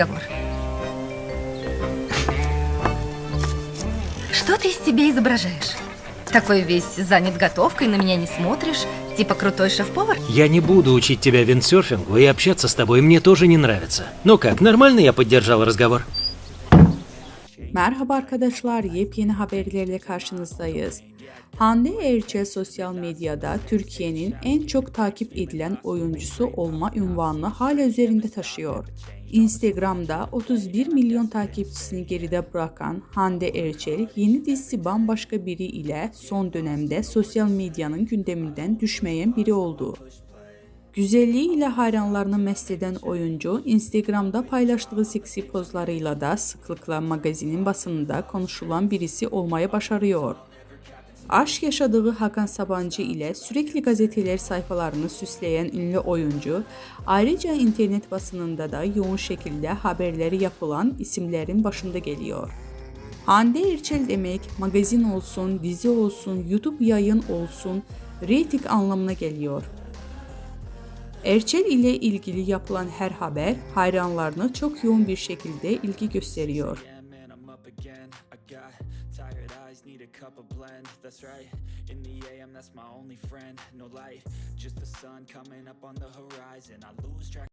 разговор. Что ты из себя изображаешь? Такой весь занят готовкой, на меня не смотришь, типа крутой шеф-повар? Я не буду учить тебя виндсерфингу и общаться с тобой мне тоже не nравится. Ну как, nормально я поддержал разговор? Merhaba arkadaşlar, yepyeni haberlerle karşınızdayız. Hande Erçel sosyal medyada Türkiye'nin en çok takip edilen oyuncusu olma ünvanını hala üzerinde taşıyor. Instagram'da 31 milyon takipçisini geride bırakan Hande Erçel yeni dizisi bambaşka biri ile son dönemde sosyal medyanın gündeminden düşmeyen biri oldu. Güzelliğiyle hayranlarını mest eden oyuncu, Instagram'da paylaştığı seksi pozlarıyla da sıklıkla magazinin basınında konuşulan birisi olmaya başarıyor. Aşk yaşadığı Hakan Sabancı ile sürekli gazeteler sayfalarını süsleyen ünlü oyuncu, ayrıca internet basınında da yoğun şekilde haberleri yapılan isimlerin başında geliyor. Hande Erçel demek magazin olsun, dizi olsun, YouTube yayın olsun, reyting anlamına geliyor. Erçel ile ilgili yapılan her haber hayranlarını çok yoğun bir şekilde ilgi gösteriyor. Eyes, need a cup of blend. That's right. In the AM, that's my only friend. No light, just the sun coming up on the horizon. I lose track.